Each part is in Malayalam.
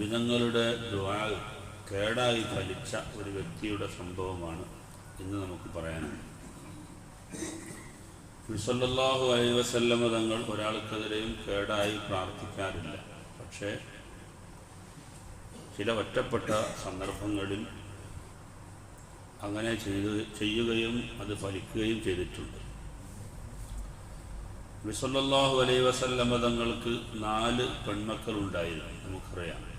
നബിതങ്ങളുടെ ദ്വാ കേടായി ഫലിച്ച ഒരു വ്യക്തിയുടെ സംഭവമാണ് ഇന്ന് നമുക്ക് പറയാനുള്ളത് വിസല്ലാഹു അലൈ വസല്ലമ തങ്ങൾ ഒരാൾക്കെതിരെയും കേടായി പ്രാർത്ഥിക്കാറില്ല. പക്ഷേ ചില ഒറ്റപ്പെട്ട സന്ദർഭങ്ങളിൽ അങ്ങനെ ചെയ്ത് ചെയ്യുകയും അത് ഫലിക്കുകയും ചെയ്തിട്ടുണ്ട്. വിസല്ലാഹു അലൈ വസല്ലമ തങ്ങൾക്ക് നാല് പെൺമക്കളുണ്ടായിരുന്നു. നമുക്കറിയാം.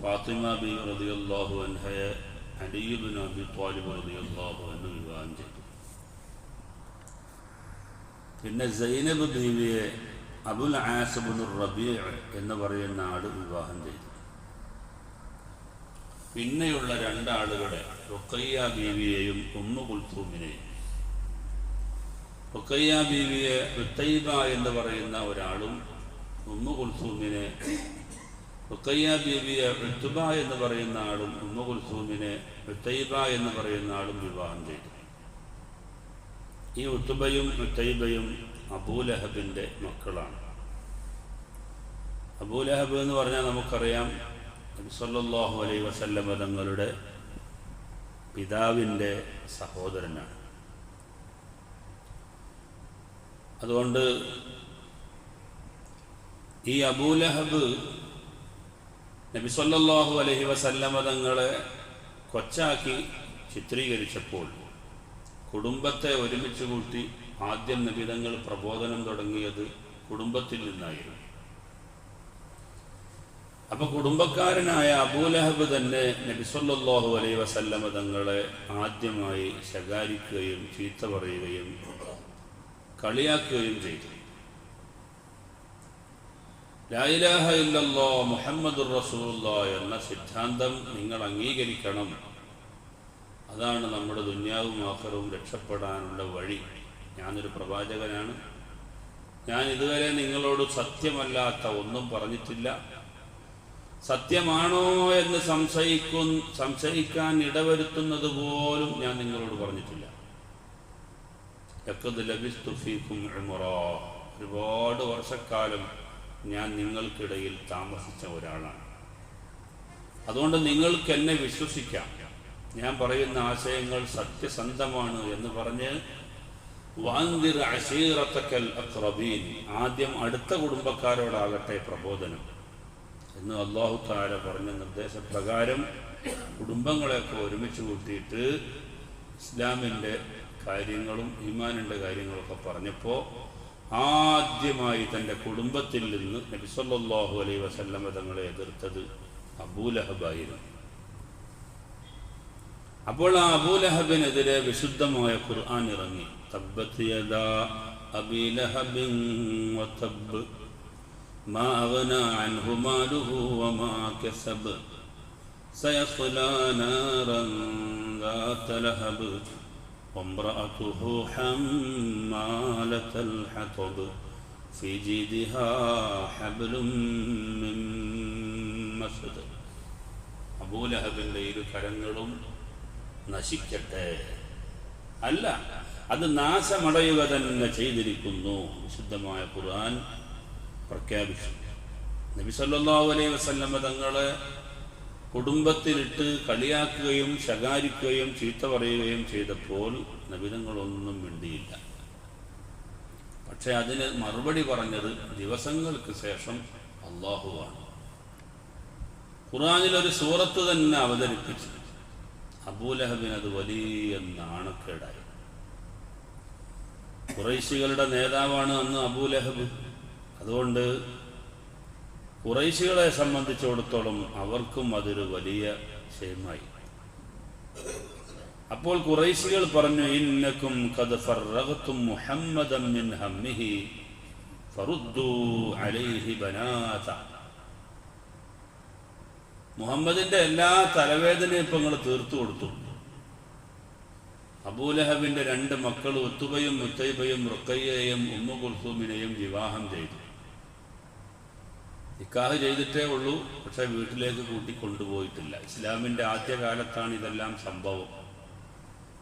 ഫാത്തിമ ബി റളിയല്ലാഹു അൻഹയെ അലിയുബിൻ അബി ത്വാലിബ് റളിയല്ലാഹു അൻഹു വിവാഹം ചെയ്തു. പിന്നെ സൈനബ് ബീവിയെ അബുൽ ആസബുൻ റബീ എന്ന് പറയുന്ന ആൾ വിവാഹം ചെയ്തു. പിന്നെയുള്ള രണ്ടാളുകളെ റുക്കയ്യ ബീവിയെയും ഉമ്മു കുൽത്തൂമിനെയും. റുക്കയ്യ ബീവിയെ ഉത്തൈബ എന്ന് പറയുന്ന ഒരാളും ഉമ്മു കുൽത്തൂമിനെ റുക്കയ്യ ബീവിയെ ഋത്തുബ എന്ന് പറയുന്ന ആളും ഉമ്മ കുൽസൂമിനെ ഋത്തൈബ എന്ന് പറയുന്ന ആളും വിവാഹം ചെയ്തു. ഈ ഉത്തുബയും ഋത്തൈബയും അബൂലഹബിന്റെ മക്കളാണ്. അബൂലഹബ് എന്ന് പറഞ്ഞാൽ നമുക്കറിയാം സല്ലല്ലാഹു അലൈ വസല്ലമ തങ്ങളുടെ പിതാവിന്റെ സഹോദരനാണ്. അതുകൊണ്ട് ഈ അബൂലഹബ് നബി സല്ലല്ലാഹു അലൈഹി വസല്ലമ തങ്ങളെ കൊച്ചാക്കി ചിത്രീകരിച്ചപ്പോൾ കുടുംബത്തെ ഒരുമിച്ച് കൂട്ടി ആദ്യം നബിതങ്ങൾ പ്രബോധനം തുടങ്ങിയത് കുടുംബത്തിൽ നിന്നായിരുന്നു. അപ്പൊ കുടുംബക്കാരനായ അബൂലഹബ് തന്നെ നബിസ്വല്ലാഹു അലൈ വസല്ലമ തങ്ങളെ ആദ്യമായി ശകാരിക്കുകയും ചീത്ത പറയുകയും കളിയാക്കുകയും ചെയ്തു. ലായിലാഹ ഇല്ലല്ലോ മുഹമ്മദ് റസൂല്ല എന്ന സിദ്ധാന്തം നിങ്ങൾ അംഗീകരിക്കണം. അതാണ് നമ്മുടെ ദുന്യാവും ആഖറും രക്ഷപ്പെടാനുള്ള വഴി. ഞാനൊരു പ്രവാചകനാണ്. ഞാൻ ഇതുവരെ നിങ്ങളോട് സത്യമല്ലാത്ത ഒന്നും പറഞ്ഞിട്ടില്ല. സത്യമാണോ എന്ന് സംശയിക്കും സംശയിക്കാൻ ഇടവരുത്തുന്നത് പോലും ഞാൻ നിങ്ങളോട് പറഞ്ഞിട്ടില്ല. ഒരുപാട് വർഷക്കാലം ഞാൻ നിങ്ങൾക്കിടയിൽ താമസിച്ച ഒരാളാണ്. അതുകൊണ്ട് നിങ്ങൾക്ക് എന്നെ വിശ്വസിക്കാം. ഞാൻ പറയുന്ന ആശയങ്ങൾ സത്യസന്ധമാണ് എന്ന് പറഞ്ഞ് ആദ്യം അടുത്ത കുടുംബക്കാരോടാകട്ടെ പ്രബോധനം എന്ന് അള്ളാഹു താര പറഞ്ഞ നിർദ്ദേശപ്രകാരം കുടുംബങ്ങളെയൊക്കെ ഒരുമിച്ച് കൂട്ടിയിട്ട് ഇസ്ലാമിന്റെ കാര്യങ്ങളും ഈമാനിന്റെ കാര്യങ്ങളൊക്കെ പറഞ്ഞപ്പോൾ ആദ്യമായി തന്റെ കുടുംബത്തിൽ നിന്ന് നബിസല്ലാഹു അലൈ വസല്ലമ തങ്ങളെ എതിർത്തത് അബൂലഹബായിരുന്നു അപ്പോൾ ആ അബൂലഹബിനെതിരെ വിശുദ്ധമായ ഖുർആൻ ഇറങ്ങി. തബ്ബത്ത് വതബ് മാ അഗ്നാ അൻഹു മാലുഹു വമാ കസബ്. وامرأته حمالة الحطب في جيدها حبل من مسد അബൂലഹബിൻ്റെ ഇരു കരങ്ങളും നശിക്കട്ടെ അല്ല അത് നാശമടയുക തന്നെ ചെയ്തിരിക്കുന്നു വിശുദ്ധമായ ഖുർആൻ പ്രഖ്യാപിച്ചു നബി സല്ലല്ലാഹു അലൈഹി വസല്ലമ തങ്ങളെ കുടുംബത്തിലിട്ട് കളിയാക്കുകയും ശകാരിക്കുകയും ചീത്ത പറയുകയും ചെയ്തപ്പോൾ നബിതങ്ങളൊന്നും മിണ്ടിയില്ല. പക്ഷെ അതിന് മറുപടി പറഞ്ഞത് ദിവസങ്ങൾക്ക് ശേഷം അള്ളാഹുവാണ് ഖുറാനിൽ ഒരു സൂറത്ത് തന്നെ അവതരിപ്പിച്ചു. അബൂലഹബിന് അത് വലിയ നാണക്കേടായി കുറൈശികളുടെ നേതാവാണ് അന്ന് അബൂലഹബ്. അതുകൊണ്ട് കുറൈശികളെ സംബന്ധിച്ചിടത്തോളം അവർക്കും അതൊരു വലിയ ക്ഷയമായി അപ്പോൾ കുറേശികൾ പറഞ്ഞു ഇന്നക്കും കത് ഫറഗത്തും മിൻ ഹമ്മിഹി ഫറുദ്ദു അലൈഹി ബനാത. മുഹമ്മദിന്റെ എല്ലാ തലവേദനയും ഇപ്പൊ നിങ്ങൾ തീർത്തു കൊടുത്തു. അബൂലഹബിന്റെ രണ്ട് മക്കൾ ഒത്തുബയും മുത്തൈബയും റുക്കയ്യയും ഉമ്മു കുൽസൂമിനെയും വിവാഹം ചെയ്തു. നിക്കാഹ് ചെയ്തിട്ടേ ഉള്ളൂ പക്ഷെ വീട്ടിലേക്ക് കൂട്ടി കൊണ്ടുപോയിട്ടില്ല. ഇസ്ലാമിന്റെ ആദ്യകാലത്താണ് ഇതെല്ലാം സംഭവം.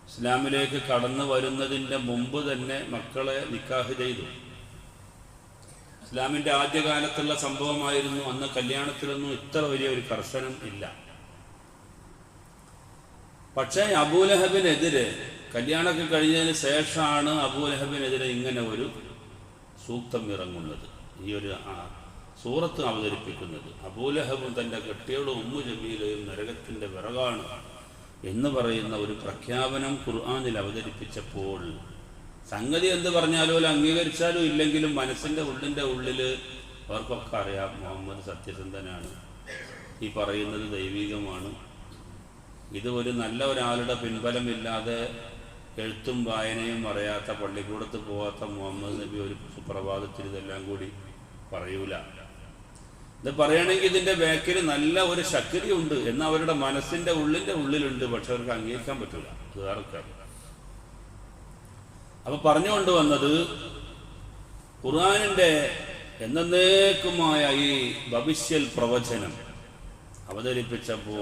ഇസ്ലാമിലേക്ക് കടന്നു വരുന്നതിന്റെ മുമ്പ് തന്നെ മക്കളെ നിക്കാഹ് ചെയ്തു. ഇസ്ലാമിന്റെ ആദ്യകാലത്തുള്ള സംഭവമായിരുന്നു അന്ന് കല്യാണത്തിലൊന്നും ഇത്ര വലിയ ഒരു കർശനം ഇല്ല. പക്ഷേ അബൂലഹബിനെതിരെ കല്യാണമൊക്കെ കഴിഞ്ഞതിന് ശേഷമാണ് അബൂലഹബിനെതിരെ ഇങ്ങനെ ഒരു സൂക്തം ഇറങ്ങുന്നത്. ഈ ഒരു സൂറത്ത് അവതരിപ്പിക്കുന്നത്. അബൂലഹബും തന്റെ കെട്ടിയുടെ ഉമ്മു ജമീലയും നരകത്തിന്റെ വിറകാണ് എന്ന് പറയുന്ന ഒരു പ്രഖ്യാപനം ഖുർആാനിൽ അവതരിപ്പിച്ചപ്പോൾ സംഗതി എന്ത് പറഞ്ഞാലും അംഗീകരിച്ചാലും ഇല്ലെങ്കിലും മനസ്സിന്റെ ഉള്ളിന്റെ ഉള്ളിൽ അവർക്കൊക്കെ അറിയാം മുഹമ്മദ് സത്യസന്ധനാണ്. ഈ പറയുന്നത് ദൈവികമാണ്. ഇത് ഒരു നല്ല ഒരാളുടെ പിൻബലമില്ലാതെ എഴുത്തും വായനയും അറിയാത്ത പള്ളിക്കൂടത്ത് പോകാത്ത മുഹമ്മദ് നബി ഒരു സുപ്രഭാതത്തിൽ ഇതെല്ലാം കൂടി പറയൂല. ഇത് പറയുകയാണെങ്കിൽ ഇതിന്റെ ബാക്കിൽ നല്ല ഒരു ശക്തി ഉണ്ട് എന്ന് അവരുടെ മനസ്സിന്റെ ഉള്ളിന്റെ ഉള്ളിലുണ്ട് പക്ഷെ അവർക്ക് അംഗീകരിക്കാൻ പറ്റില്ല. അത് വേറെ കാര്യം. അപ്പൊ പറഞ്ഞുകൊണ്ട് വന്നത് ഖുർആാനിന്റെ എന്നേക്കുമായ ഈ ഭവിഷ്യൽ പ്രവചനം അവതരിപ്പിച്ചപ്പോ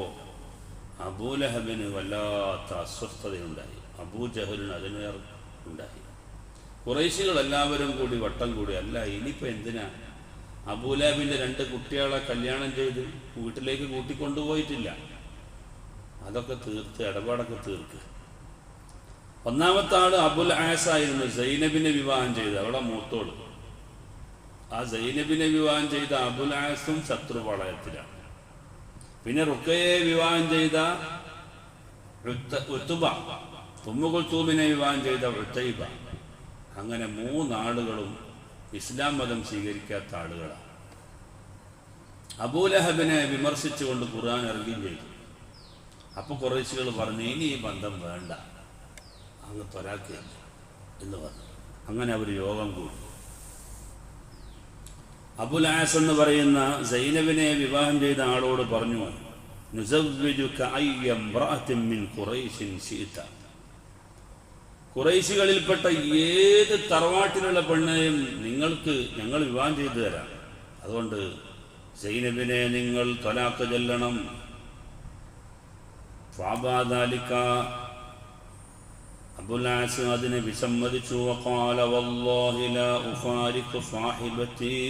അബൂലഹബിന് വല്ലാത്ത അസ്വസ്ഥതയുണ്ടായി. അബൂജഹലിന് അതിനേർ ഉണ്ടായി. കുറേശികൾ എല്ലാവരും കൂടി വട്ടം കൂടി അല്ല ഇനിയിപ്പോ എന്തിനാ അബൂലഹബിന്റെ രണ്ട് കുട്ടികളെ കല്യാണം ചെയ്ത് വീട്ടിലേക്ക് കൂട്ടിക്കൊണ്ടുപോയിട്ടില്ല. അതൊക്കെ തീർത്ത് ഇടപാടൊക്കെ തീർക്ക്. ഒന്നാമത്തെ ആൾ അബുൽ ആസ് ആയിരുന്നു സൈനബിനെ വിവാഹം ചെയ്ത് അവളെ മൂത്തോൾ. ആ സൈനബിനെ വിവാഹം ചെയ്ത അബുൽ ആസും ശത്രുപാളയത്തിലാണ് പിന്നെ റുക്കയെ വിവാഹം ചെയ്ത ഉത്ത- ഉത്തുബ തുമ്മുകുൽത്തൂമിനെ വിവാഹം ചെയ്ത ഉത്തൈബ. അങ്ങനെ മൂന്നാളുകളും ഇസ്ലാം മതം സ്വീകരിക്കാത്ത ആളുകളാണ് അബൂലഹബിനെ വിമർശിച്ചുകൊണ്ട് ഖുർആൻ ഇറങ്ങുകയും ചെയ്തു. അപ്പോൾ കുറേശികൾ പറഞ്ഞു ഇനി ഈ ബന്ധം വേണ്ട. അങ്ങ് തൊരാക്കിയല്ല എന്ന് പറഞ്ഞു. അങ്ങനെ അവർ യോഗം കൂടി. അബുൽ ആസ് എന്ന് പറയുന്ന സൈനബിനെ വിവാഹം ചെയ്ത ആളോട് പറഞ്ഞു "നുസവ്വിജുക അയ്യം ഇംറഅത്തിൻ മിൻ ഖുറൈശിൻ ശിഅത." ഖുറൈശികളിൽപ്പെട്ട ഏത് തറവാട്ടിലുള്ള പെണ്ണെയും നിങ്ങൾക്ക് ഞങ്ങൾ വിവാഹം ചെയ്തു തരാം അതുകൊണ്ട് സൈനബിനെ നിങ്ങൾ തൊലാക്ക് ചെല്ലണം ഫാബാദാലിക്ക അബുലാസ് അതിനെ വിസമ്മതിച്ചു وقال والله لا أفارق صاحبتي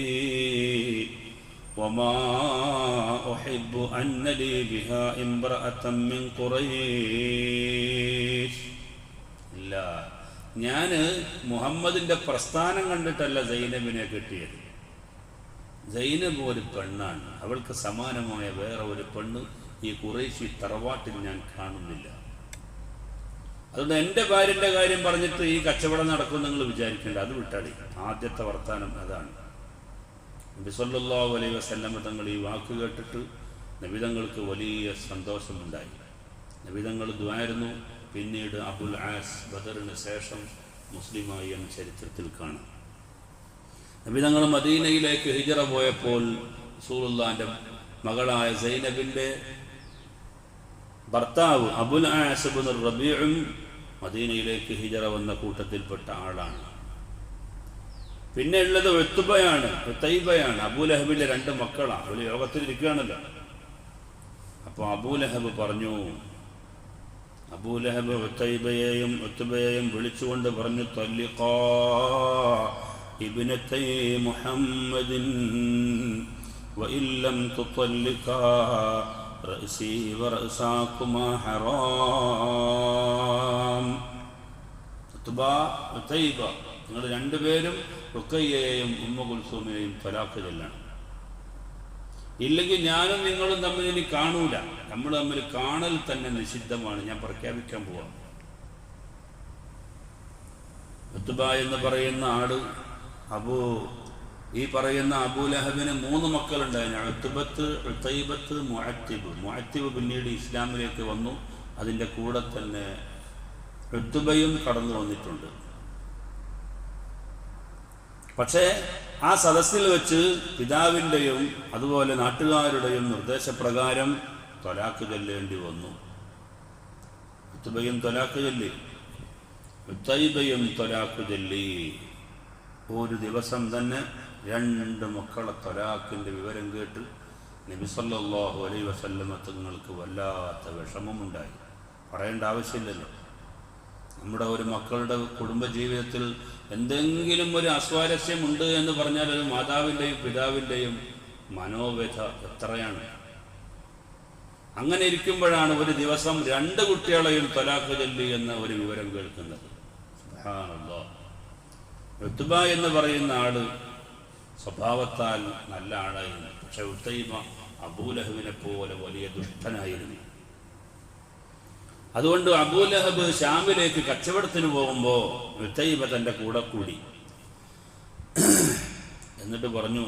وما أحب أن لي بها امرأة من قريش ഇല്ല. ഞാൻ മുഹമ്മദിന്റെ പ്രസ്ഥാനം കണ്ടിട്ടല്ല സൈനബിനെ കിട്ടിയത്. സൈനബ് ഒരു പെണ്ണാണ്. അവൾക്ക് സമാനമായ വേറെ ഒരു പെണ്ണ് ഈ കുറേശി തറവാട്ടിൽ ഞാൻ കാണുന്നില്ല. അതുകൊണ്ട് എന്റെ ഭാര്യന്റെ കാര്യം പറഞ്ഞിട്ട് ഈ കച്ചവടം നടക്കും നിങ്ങൾ വിചാരിക്കേണ്ട. അത് വിട്ടാടി ആദ്യത്തെ വർത്താനം അതാണ്. നബിസല്ലാ അലൈ വസല്ലമ തങ്ങൾ ഈ വാക്ക് കേട്ടിട്ട് നബിതങ്ങൾക്ക് വലിയ സന്തോഷമുണ്ടായി. നബിതങ്ങൾ ദ്വായിരുന്നു പിന്നീട് അബുൽ ആസ് ബദറിന് ശേഷം മുസ്ലിമായി എന്ന ചരിത്രത്തിൽ കാണാം. നബി തങ്ങൾ മദീനയിലേക്ക് ഹിജറ പോയപ്പോൾ സൂറുല്ലാന്റെ മകളായ സൈനബിന്റെ ഭർത്താവ് അബുൽ ആസബുൻ റബീഉം മദീനയിലേക്ക് ഹിജറ വന്ന കൂട്ടത്തിൽപ്പെട്ട ആളാണ്. പിന്നെ ഉള്ളത് വെത്തുബയാണ് തൈബയാണ് അബൂലഹബിന്റെ രണ്ട് മക്കളാണ് അവർ യോഗത്തിൽ ഇരിക്കുകയാണല്ലോ. അപ്പോൾ അബൂലഹബ് പറഞ്ഞു അബൂലഹബ് ഉത്തൈബയെയും ഉത്തുബയെയും വിളിച്ചുകൊണ്ട് പറഞ്ഞു മുഹമ്മദിൻ ഹറാം. നിങ്ങൾ രണ്ടുപേരും റുക്കയ്യയെയും ഉമ്മ കുൽസൂമിനെയും തലാഖ് ചെല്ലണം. ഇല്ലെങ്കിൽ ഞാനും നിങ്ങളും തമ്മിൽ ഇനി കാണൂല. നമ്മൾ തമ്മിൽ കാണൽ തന്നെ നിഷിദ്ധമാണ്. ഞാൻ പ്രഖ്യാപിക്കാൻ പോവാം. ഉത്തുബ എന്ന് പറയുന്ന ആട് അബൂ ഈ പറയുന്ന അബൂലഹബിന് മൂന്ന് മക്കളുണ്ടായിരുന്നു അഴുത്തുബത്ത് ഉത്തൈബത്ത് മുഅത്തിബ്. മുഅത്തിബ് പിന്നീട് ഇസ്ലാമിലേക്ക് വന്നു. അതിന്റെ കൂടെ തന്നെ ഋത്തുബയും കടന്നു വന്നിട്ടുണ്ട്. പക്ഷേ ആ സദസ്സിൽ വെച്ച് പിതാവിന്റെയും അതുപോലെ നാട്ടുകാരുടെയും നിർദ്ദേശപ്രകാരം തൊലാക്ക് ചൊല്ലേണ്ടി വന്നു. ഉത്തുബയും തൊലാക്ക് ചൊല്ലി. ഉത്തൈബയും തൊലാക്ക് ചൊല്ലി. ഒരു ദിവസം തന്നെ രണ്ട് മക്കളെ തൊലാക്കിന്റെ വിവരം കേട്ട് നബിസല്ലാഹു അലൈ വസല്ലമത്തങ്ങൾക്ക് വല്ലാത്ത വിഷമമുണ്ടായി. പറയേണ്ട ആവശ്യമില്ലല്ലോ. നമ്മുടെ ഒരു മക്കളുടെ കുടുംബജീവിതത്തിൽ എന്തെങ്കിലും ഒരു അസ്വാരസ്യമുണ്ട് എന്ന് പറഞ്ഞാൽ ഒരു മാതാവിന്റെയും പിതാവിന്റെയും മനോവ്യഥ എത്രയാണ്? അങ്ങനെ ഇരിക്കുമ്പോഴാണ് ഒരു ദിവസം രണ്ട് കുട്ടികളെയും തലാഖ് ചൊല്ലി എന്ന ഒരു വിവരം കേൾക്കുന്നത്. ഉത്ബ എന്ന് പറയുന്ന ആൾ സ്വഭാവത്താൽ നല്ല ആളായിരുന്നു. പക്ഷെ ഉത്തൈബ അബൂലഹുവിനെ പോലെ വലിയ ദുഷ്ടനായിരുന്നു. അതുകൊണ്ട് അബൂലഹബ് ഷാമിലേക്ക് കച്ചവടത്തിന് പോകുമ്പോൾ ഉത്തൈബ തന്റെ കൂടെ കൂടി. എന്നിട്ട് പറഞ്ഞു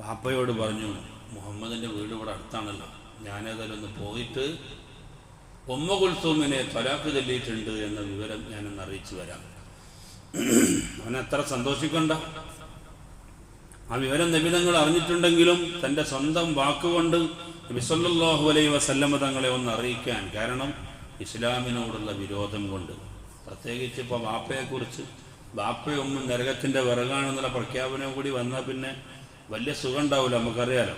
പാപ്പയോട് പറഞ്ഞു മുഹമ്മദിന്റെ വീട് ഇവിടെ അടുത്താണല്ലോ. ഞാനേതായാലും ഒന്ന് പോയിട്ട് ഉമ്മ കുൽസൂമിനെ തൊലാക്ക് ചൊല്ലിയിട്ടുണ്ട് എന്ന വിവരം ഞാനൊന്ന് അറിയിച്ചു വരാം. അവനെത്ര സന്തോഷിക്കണ്ട? ആ വിവരം നിബിതങ്ങൾ അറിഞ്ഞിട്ടുണ്ടെങ്കിലും തന്റെ സ്വന്തം വാക്കുകൊണ്ട് നബിസല്ലാഹു അലൈ വസല്ലമ തങ്ങളെ ഒന്ന് അറിയിക്കാൻ കാരണം ഇസ്ലാമിനോടുള്ള വിരോധം കൊണ്ട്. പ്രത്യേകിച്ച് ഇപ്പോൾ ബാപ്പയെക്കുറിച്ച് ബാപ്പയൊന്നും നരകത്തിന്റെ വിറകാണെന്നുള്ള പ്രഖ്യാപനം കൂടി വന്നാൽ പിന്നെ വലിയ സുഖം ഉണ്ടാവില്ല നമുക്കറിയാലോ.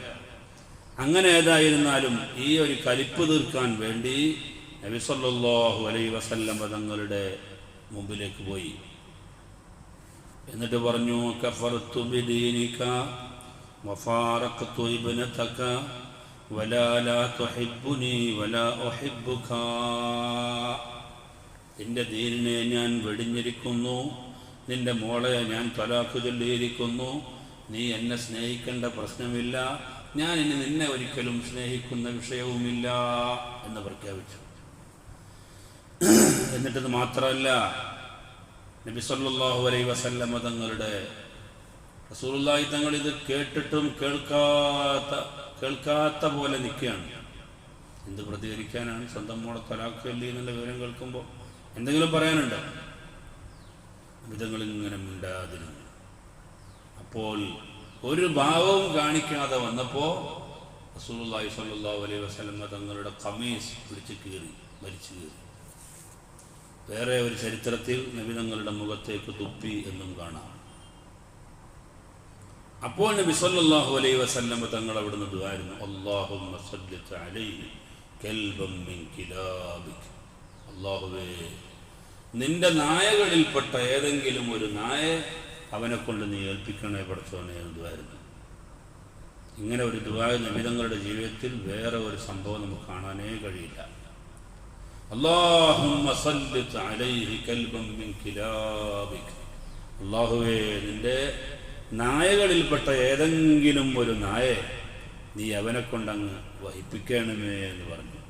അങ്ങനെ ഏതായിരുന്നാലും ഈ ഒരു കലിപ്പ് തീർക്കാൻ വേണ്ടി നബിസല്ലാഹു അലൈ വസല്ലമ തങ്ങളുടെ മുമ്പിലേക്ക് പോയി. എന്നിട്ട് പറഞ്ഞു കഫർതു ബിദീനിക വഫാറഖ്തു ഇബ്നതക വലാ ലാ തുഹിബ്ബുനി വലാ ഉഹിബ്ബുക. നിന്റെ ദീനിനെ ഞാൻ വെടിഞ്ഞിരിക്കുന്നു നിന്റെ മോളെ ഞാൻ തലാഖ് ചൊല്ലിയിരിക്കുന്നു നീ എന്നെ സ്നേഹിക്കേണ്ട പ്രശ്നമില്ല ഞാൻ ഇനി നിന്നെ ഒരിക്കലും സ്നേഹിക്കുന്ന വിഷയവുമില്ല എന്ന് പ്രഖ്യാപിച്ചു. എന്നിട്ടത് മാത്രമല്ല നബി സല്ലല്ലാഹു അലൈഹി വസല്ലമ തങ്ങളുടെ റസൂലുള്ളാഹി തങ്ങൾ ഇത് കേട്ടിട്ടും കേൾക്കാത്ത കേൾക്കാത്ത പോലെ നിൽക്കുകയാണ്. എന്ത് പ്രതികരിക്കാനാണ് സ്വന്തം മോളെ തലാഖ് ചൊല്ലി എന്നുള്ള വിവരം കേൾക്കുമ്പോൾ എന്തെങ്കിലും പറയാനുണ്ടോ? അമിതങ്ങളിങ്ങനെ മിണ്ടാതിരുന്നു. അപ്പോൾ ഒരു ഭാവവും കാണിക്കാതെ വന്നപ്പോൾ റസൂലുള്ളാഹി സ്വല്ലല്ലാഹു അലൈഹി വസല്ലമ തങ്ങളുടെ കമീസ് പിടിച്ച് കീറി മരിച്ചു കീറി. വേറെ ഒരു ചരിത്രത്തിൽ നബി തങ്ങളുടെ മുഖത്തേക്ക് തുപ്പി എന്നും കാണാം. അപ്പോൾ നബി സല്ലല്ലാഹു അലൈഹി വസല്ലം തങ്ങൾ മിൻ കിലാബിക് അല്ലാഹുവേ നിന്റെ നായകളിൽപ്പെട്ട ഏതെങ്കിലും ഒരു നായ അവനെ കൊണ്ട് നീ ഏൽപ്പിക്കണേ പഠിച്ചോണേ എന്ന് ദുആയിരുന്നു. ഇങ്ങനെ ഒരു ദുആ നബിതങ്ങളുടെ ജീവിതത്തിൽ വേറെ ഒരു സംഭവം നമുക്ക് കാണാനേ കഴിയില്ല. അള്ളാഹുമ്മ സല്ലിത്ത് അലൈഹി കൽബം മിൻ കിലാബിക. അള്ളാഹുവേ നിന്റെ നായകളിൽപ്പെട്ട ഏതെങ്കിലും ഒരു നായെ നീ അവനെ കൊണ്ടങ്ങ് വഹിപ്പിക്കണമേ എന്ന് പറഞ്ഞു.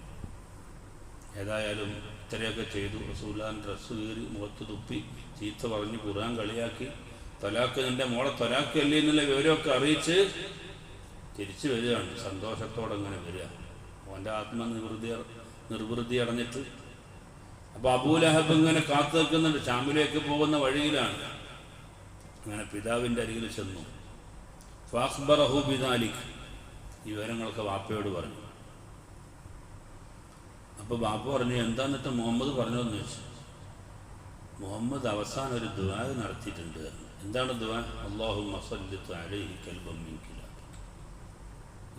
ഏതായാലും ഇത്രയൊക്കെ ചെയ്തു. റസൂലാൻ ഡ്രസ്സ് കീറി മുഖത്ത് തുപ്പി ചീത്ത പറഞ്ഞ് കുറാൻ കളിയാക്കി. തൊലാക്ക് നിന്റെ മോളെ തൊലാക്കല്ലേ എന്നുള്ള വിവരമൊക്കെ അറിയിച്ച് തിരിച്ചു വരികയാണ്. സന്തോഷത്തോടെ അങ്ങനെ വരിക. അവന്റെ ആത്മനിവൃത്തി നിർവൃത്തി അടഞ്ഞിട്ട്. അപ്പോൾ അബൂലഹബ് ഇങ്ങനെ കാത്തു നിൽക്കുന്നുണ്ട്. ഷാമിലേക്ക് പോകുന്ന വഴിയിലാണ്. അങ്ങനെ പിതാവിന്റെ അരികിൽ ചെന്നു. ഫാഖ്ബറഹു ബിദാലിക്. ഈ വിവരങ്ങളൊക്കെ വാപ്പയോട് പറഞ്ഞു. അപ്പോൾ ബാപ്പ പറഞ്ഞു എന്താന്നിട്ട് മുഹമ്മദ് പറഞ്ഞതെന്ന് ചോദിച്ചു? മുഹമ്മദ് അവസാനം ഒരു ദുവാ നടത്തിയിട്ടുണ്ട്. എന്താണ് ദുവാ അള്ളാഹു മസല്ലത്ത് അലൈഹി കൽബം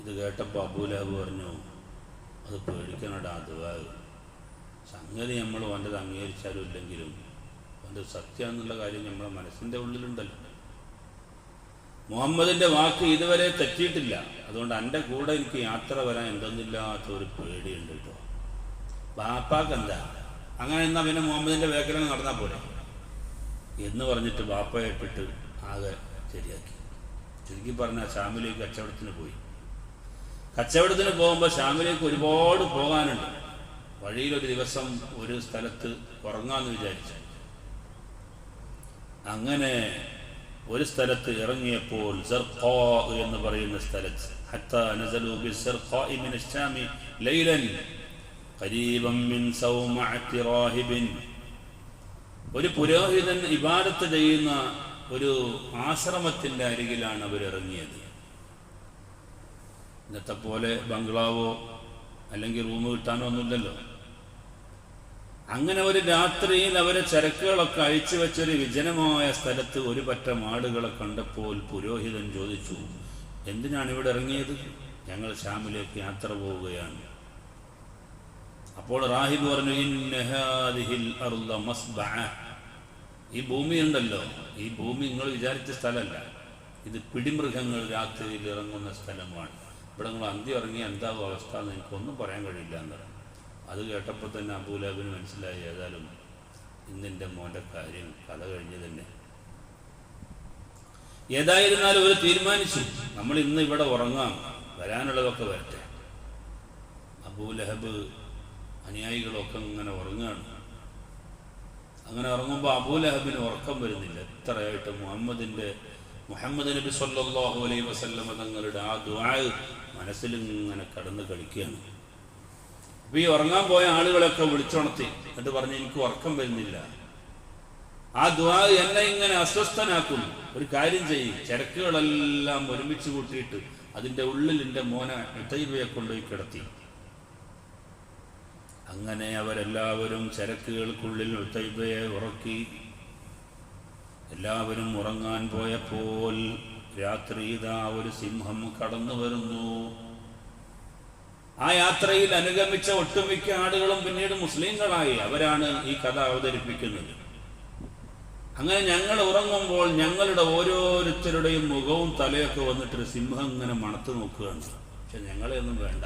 ഇത് കേട്ടപ്പോൾ അബൂലഹബ് പറഞ്ഞു അത് പേടിക്കണടാ ദുആ സംഗതി നമ്മൾ അവന്റെത് അംഗീകരിച്ചാലും ഇല്ലെങ്കിലും അതിന്റെ സത്യം എന്നുള്ള കാര്യം നമ്മളെ മനസ്സിന്റെ ഉള്ളിലുണ്ടല്ലോ. മുഹമ്മദിന്റെ വാക്ക് ഇതുവരെ തെറ്റിയിട്ടില്ല. അതുകൊണ്ട് എന്റെ കൂടെ എനിക്ക് യാത്ര വരാൻ എന്തെന്നില്ലാത്ത ഒരു പേടിയുണ്ട് കേട്ടോ. ബാപ്പാക്ക് എന്താ? അങ്ങനെ എന്നാൽ പിന്നെ മുഹമ്മദിന്റെ വേക്കലങ്ങ് നടന്നാൽ പോലെ എന്ന് പറഞ്ഞിട്ട് ബാപ്പയെ ഇട്ടിട്ട് ആകെ ശരിയാക്കി. ചുരുക്കി പറഞ്ഞാൽ ഷാമിലേക്ക് കച്ചവടത്തിന് പോയി. കച്ചവടത്തിന് പോകുമ്പോൾ ഷാമിലേക്ക് ഒരുപാട് പോകാനുണ്ട്. വഴിയിലൊരു ദിവസം ഒരു സ്ഥലത്ത് ഉറങ്ങാന്ന് വിചാരിച്ചു. അങ്ങനെ ഒരു സ്ഥലത്ത് ഇറങ്ങിയപ്പോൾ എന്ന് പറയുന്ന സ്ഥലത്ത് ഒരു പുരോഹിതൻ ഇബാദത്ത് ചെയ്യുന്ന ഒരു ആശ്രമത്തിന്റെ അരികിലാണ് അവരിറങ്ങിയത്. ഇന്നത്തെ പോലെ ബംഗ്ലാവോ അല്ലെങ്കിൽ റൂം കിട്ടാനോ ഒന്നുമില്ലല്ലോ. അങ്ങനെ ഒരു രാത്രിയിൽ അവരെ ചരക്കുകളൊക്കെ അഴിച്ചു വെച്ചൊരു വിജനമായ സ്ഥലത്ത് ഒരു പറ്റം ആടുകളെ കണ്ടപ്പോൾ പുരോഹിതൻ ചോദിച്ചു എന്തിനാണ് ഇവിടെ ഇറങ്ങിയത്? ഞങ്ങൾ ഷാമിലേക്ക് യാത്ര പോവുകയാണ്. അപ്പോൾ റാഹിബ് പറഞ്ഞു. ഈ ഭൂമി ഉണ്ടല്ലോ ഈ ഭൂമി നിങ്ങൾ വിചാരിച്ച സ്ഥലമല്ല. ഇത് പിടിമൃഗങ്ങൾ രാത്രിയിൽ ഇറങ്ങുന്ന സ്ഥലമാണ്. ഇവിടെ നിങ്ങൾ അന്തി ഇറങ്ങി എന്താകും അവസ്ഥ എന്ന് എനിക്കൊന്നും പറയാൻ കഴിയില്ല എന്ന് പറഞ്ഞു. അത് കേട്ടപ്പോൾ തന്നെ അബൂലാബിന് മനസ്സിലായി ഏതായാലും ഇന്നെന്റെ മോന്റെ കാര്യം കഥ കഴിഞ്ഞ് തന്നെ. ഏതായിരുന്നാലും ഒരു തീരുമാനിച്ചു നമ്മൾ ഇന്ന് ഇവിടെ ഉറങ്ങാം വരാനുള്ളതൊക്കെ വരട്ടെ. അബൂലഹബ് അനുയായികളൊക്കെ ഇങ്ങനെ ഉറങ്ങുകയാണ് അങ്ങനെ ഉറങ്ങുമ്പോൾ അബൂലഹബിന് ഉറക്കം വരുന്നില്ല. എത്രയായിട്ട് മുഹമ്മദിന്റെ മുഹമ്മദ് നബി സല്ലല്ലാഹു അലൈഹി വസല്ലമ തങ്ങളുടെ ആ ദുആ മനസ്സിൽ ഇങ്ങനെ കടന്ന് കളിക്കുകയാണ്. അപ്പൊ ഈ ഉറങ്ങാൻ പോയ ആളുകളൊക്കെ വിളിച്ചുണർത്തി. എന്നിട്ട് പറഞ്ഞ് എനിക്ക് ഉറക്കം വരുന്നില്ല. ആ ദുആ എന്നെ ഇങ്ങനെ അസ്വസ്ഥനാക്കുന്നു. ഒരു കാര്യം ചെയ്യും. ചരക്കുകളെല്ലാം ഒരുമിച്ച് കൂട്ടിയിട്ട് അതിന്റെ ഉള്ളിൽ എന്റെ മോനെ ഇത്തൈബയെ കൊണ്ടുപോയി കിടത്തി. അങ്ങനെ അവരെല്ലാവരും ചരക്കുകൾക്കുള്ളിൽ ഉത്തൈബയെ ഉറക്കി എല്ലാവരും ഉറങ്ങാൻ പോയപ്പോൾ രാത്രി ഇതാ ഒരു സിംഹം കടന്നു വരുന്നു. ആ യാത്രയിൽ അനുഗമിച്ച ഒട്ടുമിക്ക ആളുകളും പിന്നീട് മുസ്ലിങ്ങളായി. അവരാണ് ഈ കഥ അവതരിപ്പിക്കുന്നത്. അങ്ങനെ ഞങ്ങൾ ഉറങ്ങുമ്പോൾ ഞങ്ങളുടെ ഓരോരുത്തരുടെയും മുഖവും തലയൊക്കെ വന്നിട്ട് സിംഹം ഇങ്ങനെ മണത്ത് നോക്കുകയാണ്. പക്ഷെ ഞങ്ങളെയൊന്നും വേണ്ട.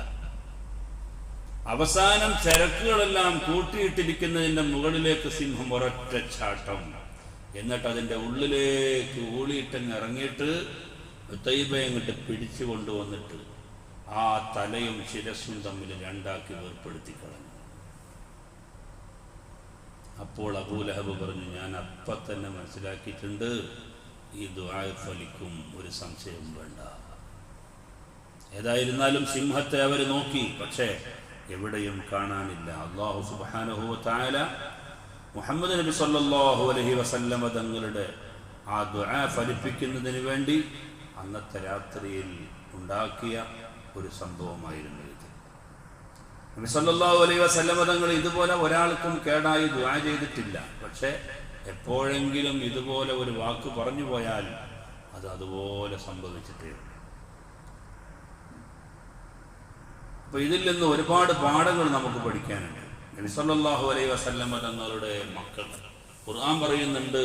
അവസാനം ചരക്കുകളെല്ലാം കൂട്ടിയിട്ടിരിക്കുന്നതിന്റെ മുകളിലേക്ക് സിംഹം ഒരൊറ്റ ചാട്ടം. എന്നിട്ട് അതിന്റെ ഉള്ളിലേക്ക് ഊളിയിട്ടങ്ങ് ഇറങ്ങിയിട്ട് തൈബയങ്ങിട്ട് പിടിച്ചു കൊണ്ടുവന്നിട്ട് ആ തലയും ശിരസും തമ്മിൽ രണ്ടാക്കി വേർപ്പെടുത്തി കളഞ്ഞു. അപ്പോൾ അബൂലഹബ് പറഞ്ഞു ഞാൻ അപ്പം തന്നെ മനസ്സിലാക്കിയിട്ടുണ്ട് ഈ ദുആ ഫലിക്കും ഒരു സംശയവും വേണ്ട. ഏതായിരുന്നാലും സിംഹത്തെ അവർ നോക്കി പക്ഷേ എവിടെയും കാണാനില്ല. അള്ളാഹു സുബ്ഹാനഹു താല മുഹമ്മദ് നബി സല്ലാഹു അലഹി വസല്ലമ തങ്ങളുടെ ആ ദുആ ഫലിപ്പിക്കുന്നതിന് വേണ്ടി അന്നത്തെ രാത്രിയിൽ ഉണ്ടാക്കിയ ഒരു സംഭവമായിരുന്നു ഇത്. നബി സല്ലാഹു അലൈഹി വസല്ലമ തങ്ങൾ ഇതുപോലെ ഒരാൾക്കും കേടായി ദുആ ചെയ്തിട്ടില്ല. പക്ഷേ എപ്പോഴെങ്കിലും ഇതുപോലെ ഒരു വാക്ക് പറഞ്ഞു പോയാൽ അത് അതുപോലെ സംഭവിച്ചിട്ടേ ഉള്ളൂ. അപ്പൊ ഇതിൽ നിന്ന് ഒരുപാട് പാഠങ്ങൾ നമുക്ക് പഠിക്കാനുണ്ട്. നബി സല്ലല്ലാഹു അലൈഹി വസല്ലമ തങ്ങളുടെ മക്കൾ. ഖുർആൻ പറയുന്നുണ്ട്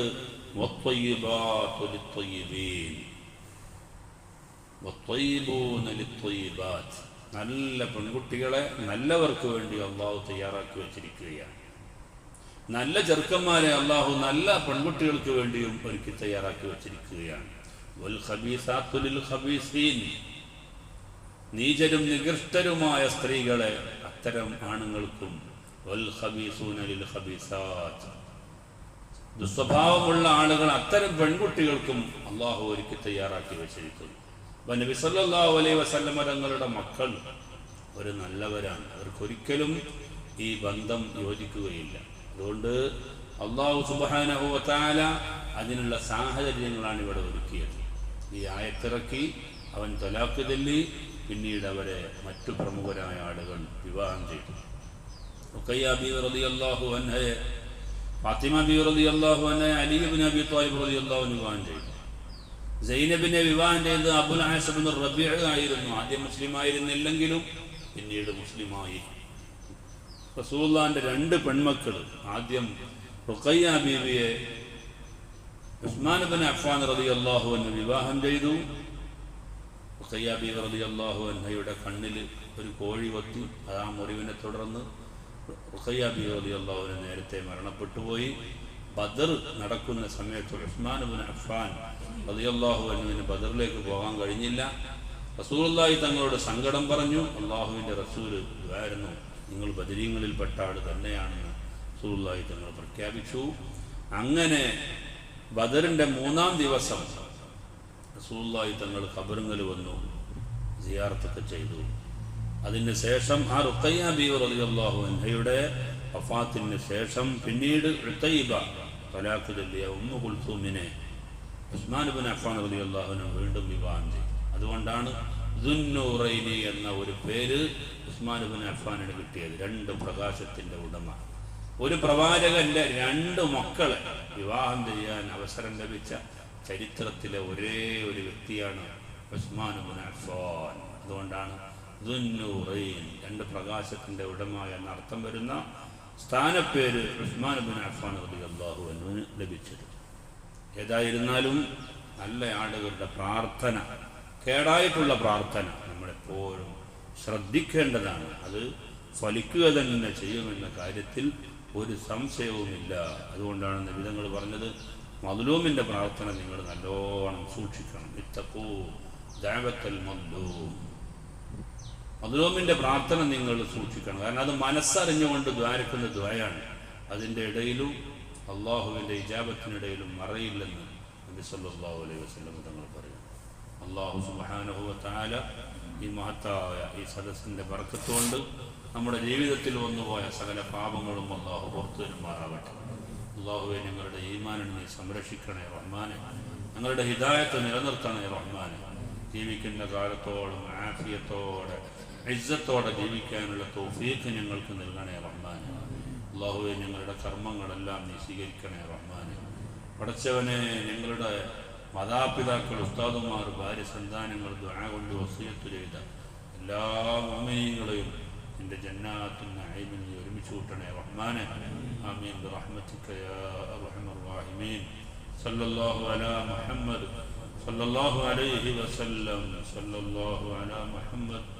നല്ല പെൺകുട്ടികളെ നല്ലവർക്ക് വേണ്ടി അള്ളാഹു തയ്യാറാക്കി വെച്ചിരിക്കുകയാണ്. നല്ല ചെറുക്കന്മാരെ അള്ളാഹു നല്ല പെൺകുട്ടികൾക്ക് വേണ്ടിയും ഒരുക്കി തയ്യാറാക്കി വെച്ചിരിക്കുകയാണ്. നീചരും നികൃഷ്ടരുമായ സ്ത്രീകളെ അത്തരം ആണുങ്ങൾക്കും ദുസ്വഭാവമുള്ള ആളുകൾ അത്തരം പെൺകുട്ടികൾക്കും അള്ളാഹു ഒരുക്കി തയ്യാറാക്കി വെച്ചിരിക്കുന്നു. അപ്പൊ നബി സല്ലല്ലാഹു അലൈഹി വസല്ലമ തങ്ങളുടെ മക്കൾ ഒരു നല്ലവരാണ്. അവർക്കൊരിക്കലും ഈ ബന്ധം യോജിക്കുകയില്ല. അതുകൊണ്ട് അള്ളാഹു സുബ്ഹാനഹു വതആല അതിനുള്ള സാഹചര്യങ്ങളാണ് ഇവിടെ ഒരുക്കിയത്. ഈ ആയത്തിറക്കി അവൻ തലാക്ക് ചൊല്ലി പിന്നീട് അവരെ മറ്റു പ്രമുഖരായ ആളുകൾ വിവാഹം ചെയ്തു. റുഖയ്യ ബീവി റളിയല്ലാഹു അൻഹയെ ഫാത്തിമ ബീവി റളിയല്ലാഹു അൻഹയെ അലി ഇബ്നു അബി ത്വാലിബ് റളിയല്ലാഹു അൻഹു വിവാഹം ചെയ്തു. സൈനബിനെ വിവാഹം ചെയ്തത് അബുൽ ആസബിൻ റബിയ ആയിരുന്നു. ആദ്യം മുസ്ലിം ആയിരുന്നില്ലെങ്കിലും പിന്നീട് മുസ്ലിമായി. റസൂല്ലാന്റെ രണ്ട് പെൺമക്കൾ ആദ്യം റുഖയ്യ ബീവിയെ ഉസ്മാൻ ബിൻ അഫ്ഫാൻ റളിയല്ലാഹു അൻഹു വിവാഹം ചെയ്തു. റുഖയ്യ ബീവി റളിയല്ലാഹു അൻഹയുടെ കണ്ണിൽ ഒരു കോഴി വത്തി ആ മുറിവിനെ തുടർന്ന് റുഖയ്യ ബീവി റളിയല്ലാഹു അൻഹു നേരത്തെ മരണപ്പെട്ടു പോയി ബദർ നടക്കുന്ന സമയത്ത് ഉസ്മാൻ ബിൻ അഫ്ഫാൻ റളിയല്ലാഹു അനുവിന് ബദറിലേക്ക് പോകാൻ കഴിഞ്ഞില്ല. റസൂലുള്ളാഹി തങ്ങളോട് സങ്കടം പറഞ്ഞു അള്ളാഹുവിന്റെ റസൂൽ ഇതായിരുന്നു നിങ്ങൾ ബദരീങ്ങളിൽപ്പെട്ട ആൾ തന്നെയാണെന്ന് റസൂലുള്ളാഹി തങ്ങൾ പ്രഖ്യാപിച്ചു. അങ്ങനെ ബദറിന്റെ മൂന്നാം ദിവസം റസൂലുള്ളാഹി തങ്ങൾ ഖബറുങ്ങൽ വന്നു ജിയാർത്തൊക്കെ ചെയ്തു. അതിന് ശേഷം ആ റുഖയ്യ ബീവർ റളിയല്ലാഹു അൻഹയുടെ വഫാത്തിന് ശേഷം പിന്നീട് ഉത്തൈബ തലാഖ് ചൊല്ലിയ ഉമ്മു കുൽസൂമിനെ ഉസ്മാൻ ബിൻ അഫ്ഫാൻ റളിയല്ലാഹുവിനെ വീണ്ടും വിവാഹം ചെയ്തു. അതുകൊണ്ടാണ് ദുന്നൂറൈനി എന്ന ഒരു പേര് ഉസ്മാൻ ബിൻ അഫ്ഫാനിന് കിട്ടിയത്. രണ്ട് പ്രകാശത്തിന്റെ ഉടമ. ഒരു പ്രവാചകന്റെ രണ്ട് മക്കളെ വിവാഹം ചെയ്യാൻ അവസരം ലഭിച്ച ചരിത്രത്തിലെ ഒരേ ഒരു വ്യക്തിയാണ് ഉസ്മാൻ ബിൻ അഫ്ഫാൻ. അതുകൊണ്ടാണ് രണ്ട് പ്രകാശത്തിന്റെ ഉടമ എന്ന അർത്ഥം വരുന്ന സ്ഥാനപ്പേര് ഉസ്മാൻ ബിൻ അഫ്ഫാൻ അള്ളാഹു അൻഹുവിന് ലഭിച്ചത്. ഏതായിരുന്നാലും നല്ല ആളുകളുടെ പ്രാർത്ഥന കേടായിട്ടുള്ള പ്രാർത്ഥന നമ്മളെപ്പോഴും ശ്രദ്ധിക്കേണ്ടതാണ്. അത് ഫലിക്കുക തന്നെ ചെയ്യുമെന്ന കാര്യത്തിൽ ഒരു സംശയവുമില്ല. അതുകൊണ്ടാണ് നിബിധങ്ങൾ പറഞ്ഞത് മദ്ലൂമിന്റെ പ്രാർത്ഥന നിങ്ങൾ നല്ലോണം സൂക്ഷിക്കണം. ഇത്തക്കൂ ദാവത്തൽ മദ്ലൂം. മധുരോമിന്റെ പ്രാർത്ഥന നിങ്ങൾ സൂക്ഷിക്കണം. കാരണം അത് മനസ്സറിഞ്ഞുകൊണ്ട് ദ്വാരക്കുന്ന ദ്വയാണ്. അതിന്റെ ഇടയിലും അള്ളാഹുവിന്റെ ഇജാബത്തിനിടയിലും മറയില്ലെന്ന് നബി സല്ലല്ലാഹു അലൈഹി വസല്ലം തങ്ങൾ പറയുന്നു. അള്ളാഹു വ ഈ മഹത്തായ ഈ സദസ്സിന്റെ ബർക്കത്തുകൊണ്ട് നമ്മുടെ ജീവിതത്തിൽ വന്നുപോയ സകല പാപങ്ങളും അള്ളാഹു പുറത്തു വരുമാറാവട്ടെ. അള്ളാഹുവെ ഞങ്ങളുടെ ഈമാനെ സംരക്ഷിക്കണേ റഹ്മാനെ. ഞങ്ങളുടെ ഹിദായത്ത് നിലനിർത്തണേ റഹ്മാനെ. ജീവിക്കുന്ന കാലത്തോളം ആഫിയത്തോടെ ഇജ്ജത്തോടെ ജീവിക്കാനുള്ള തോഫീക്ക് ഞങ്ങൾക്ക് നൽകണേ റഹ്മാൻ അള്ളാഹുവെ ഞങ്ങളുടെ കർമ്മങ്ങളെല്ലാം നീ സ്വീകരിക്കണേ റഹ്മാൻ പഠിച്ചവനെ ഞങ്ങളുടെ മാതാപിതാക്കൾ ഉസ്താദുമാർ ഭാര്യ സന്താനങ്ങൾ ദുആ കൊണ്ട് വസീയത്ത് ചെയ്ത എല്ലാ ഉമ്മനീങ്ങളെയും എന്റെ ജന്നാത്തും നൈമിൽ നീ ഒരുമിച്ച് കൂട്ടണേ റഹ്മാനെ. ആമീൻ. റഹ്മത്തിക്ക യാ റഹ്മർ റഹീമീൻ. സല്ലല്ലാഹു അലാ മുഹമ്മദ്. സല്ലല്ലാഹു അലൈഹി വസല്ലം. സല്ലല്ലാഹു അലാ മുഹമ്മദ്